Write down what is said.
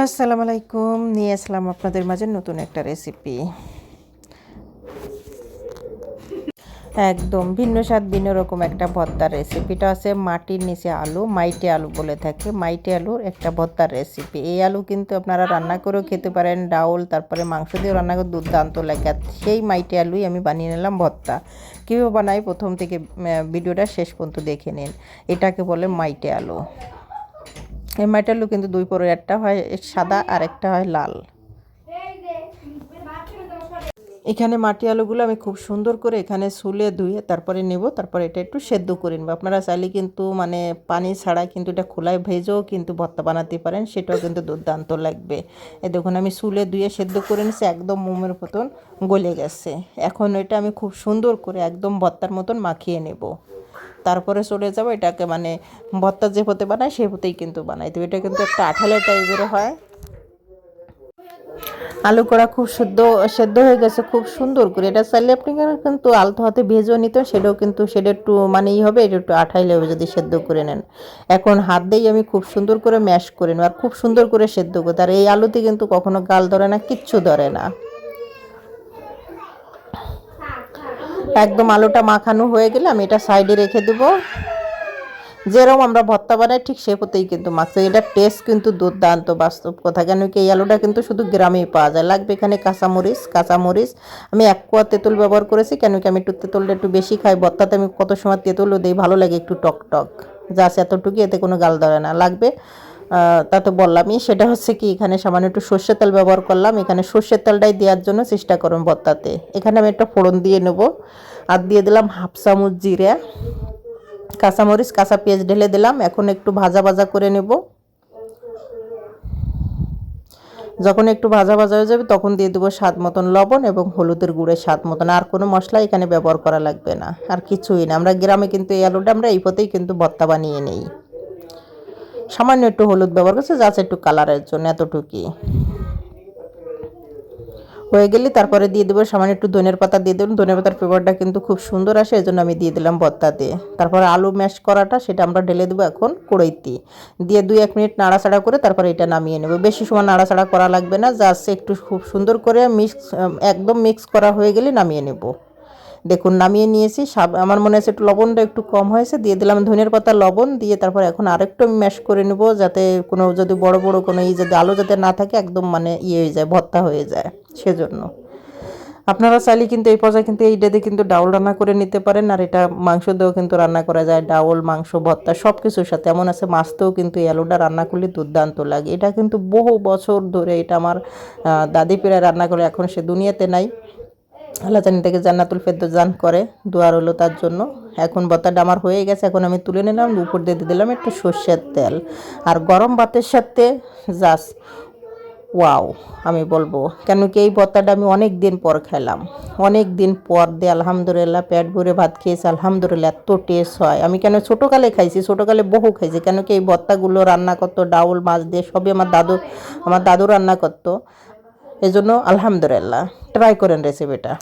আসসালামু আলাইকুম নিয়ে আসলাম আপনাদের মাঝে নতুন একটা রেসিপি একদম ভিন্ন স্বাদ, ভিন্ন রকম একটা ভর্তার রেসিপিটা আছে। মাটির নিচে আলু, মাইটে আলু বলে থাকে। মাইটে আলুর একটা ভর্তার রেসিপি এই আলু কিন্তু আপনারা রান্না করেও খেতে পারেন, ডাউল, তারপরে মাংস দিয়েও রান্না করে দুর্দান্ত লাগে। সেই মাইটে আলুই আমি বানিয়ে নিলাম ভর্তা। কীভাবে বানাই? প্রথম থেকে ভিডিওটা শেষ পর্যন্ত দেখে নিন। এটাকে বলে মাইটে আলু। এই আলু কিন্তু দুই পরে একটা হয় সাদা আর একটা হয় লাল। এখানে মাটি আলুগুলো আমি খুব সুন্দর করে এখানে সুলে ধুয়ে তারপরে নেব, তারপরে এটা একটু সেদ্ধ করে নেব। আপনারা চাইলে কিন্তু মানে পানি ছাড়া কিন্তু এটা খোলায় ভেজেও কিন্তু ভর্তা বানাতে পারেন, সেটাও কিন্তু দুর্দান্ত লাগবে। এ দেখুন, আমি সুলে ধুয়ে সেদ্ধ করে নিছি একদম মোমের মতন গলে গেছে। এখন এটা আমি খুব সুন্দর করে একদম ভর্তার মতন মাখিয়ে নেব। তারপরে চলে যাব, এটাকে মানে ভর্তা যে পথে বানায় সেই পথেই কিন্তু বানাই তো এটা কিন্তু একটা আঠালে টাইপের হয়। আলু করা খুব শুদ্ধ সেদ্ধ হয়ে গেছে, খুব সুন্দর করে। এটা চাইলে আপনি কিন্তু আলতো হাতে ভেজেও নিতে সেটাও কিন্তু সেটা একটু মানে ই হবে, এটা একটু আঠাইলে হবে যদি সেদ্ধ করে নেন। এখন হাত দিয়েই আমি খুব সুন্দর করে ম্যাশ করে নেব, আর খুব সুন্দর করে সেদ্ধ করতে আর এই আলুতে কিন্তু কখনো গাল ধরে না, কিচ্ছু ধরে না। একদম আলুটা মাখানো হয়ে গেলে আমি এটা সাইডে রেখে দেবো। যেরকম আমরা ভর্তা বানাই, ঠিক সে পথেই কিন্তু মাছ। এটা টেস্ট কিন্তু দুর্দান্ত, বাস্তব কথা। কেন কি এই আলুটা কিন্তু শুধু গ্রামেই পাওয়া যায়। লাগবে এখানে কাঁচামরিচ কাঁচামরিচ। আমি এক কোয়া তেঁতুল ব্যবহার করেছি, কেন কি আমি একটু তেঁতুলটা একটু বেশি খাই। ভর্তাতে আমি কত সময় তেঁতুলও দিই, ভালো লাগে একটু টক টক। যাস এতটুকু এতে কোনো গাল ধরে না। লাগবে তা তো বললামই। সেটা হচ্ছে কি, এখানে সামান্য একটু সর্ষের তেল ব্যবহার করলাম। এখানে সর্ষের তেলটাই দেওয়ার জন্য চেষ্টা করুন ভর্তাতে। এখানে আমি একটা ফোড়ন দিয়ে নেব। আর দিয়ে দিলাম হাফ চামচ জিরে, কাঁচামরিচ, কাঁচা পেঁয়াজ ঢেলে দিলাম। এখন একটু ভাজা ভাজা করে নেব। যখন একটু ভাজা ভাজা হয়ে যাবে, তখন দিয়ে দেবো স্বাদ মতন লবণ এবং হলুদের গুঁড়ের স্বাদ মতন। আর কোনো মশলা এখানে ব্যবহার করা লাগবে না। আর কিছুই না। আমরা গ্রামে কিন্তু এই আলুটা আমরা এই পথেই কিন্তু ভর্তা বানিয়ে নেই। সামান্য একটু হলুদ ব্যবহার করছে যাচ্ছে একটু কালারের জন্য এতটুকুই। হয়ে গেলে তারপরে দিয়ে দেবো, সামান্য একটু ধনের পাতা দিয়ে দেবেন ধনের পাতার ফ্লেভারটা কিন্তু খুব সুন্দর আসে এই জন্য আমি দিয়ে দিলাম ভর্তাতে। তারপরে আলু ম্যাশ করাটা, সেটা আমরা ঢেলে দেবো এখন কড়াইতে। দিয়ে দুই এক মিনিট নাড়াচাড়া করে তারপরে এটা নামিয়ে নেব। বেশি সময় নাড়াচাড়া করা লাগবে না, জাস্ট একটু খুব সুন্দর করে মিক্স একদম মিক্স করা হয়ে গেলে নামিয়ে নেব। দেখুন, নামিয়ে নিয়েছি। সাব- আমার মনে হচ্ছে একটু লবণটা একটু কম হয়েছে। দিয়ে দিলাম ধনের পাতা, লবণ। দিয়ে তারপর এখন আরেকটু আমি ম্যাশ করে নেব যাতে কোনো যদি বড় বড় কোনো ই যদি আলু যাতে না থাকে, একদম মানে ইয়ে হয়ে যায়, ভর্তা হয়ে যায় সেজন্য। আপনারা চাইলে কিন্তু এই পর্যায়ে কিন্তু এইটা দিয়ে কিন্তু ডাউল রান্না করে নিতে পারেন। আর এটা মাংস দিয়েও কিন্তু রান্না করা যায়, ডাউল, মাংস, ভর্তা সব কিছুর সাথে। এমন আছে মাছ দিয়েও কিন্তু এই আলুটা রান্না করলে দুর্দান্ত লাগে। এটা কিন্তু বহু বছর ধরে এটা আমার দাদি পেরা রান্না করে, এখন সে দুনিয়াতে নাই। আল্লাহ জানি থেকে জান্নাতুল ফেরদৌস করে, দোয়ার হলো তার জন্য। এখন বত্তাটা আমার হয়ে গেছে, এখন আমি তুলে নিলাম, উপর দিয়ে দিলাম একটু সর্ষের তেল। আর গরম ভাতের সাথে জাস ওয়াও, আমি বলব। কেন কি এই ভর্তাটা আমি অনেক দিন পর খেলাম। অনেক দিন পর দিয়ে আলহামদুলিল্লাহ পেট ভরে ভাত খেয়েছি, আলহামদুলিল্লাহ এত টেস্ট হয়। আমি কেন ছোটোকালে খাইছি, ছোটোকালে বহু খাইছি, কেন কি এই ভর্তাগুলো রান্না করতো, ডাউল, মাছ দিয়ে সবই আমার দাদু আমার দাদু রান্না করতো। এই জন্য আলহামদুলিল্লাহ। ট্রাই করেন রেসিপিটা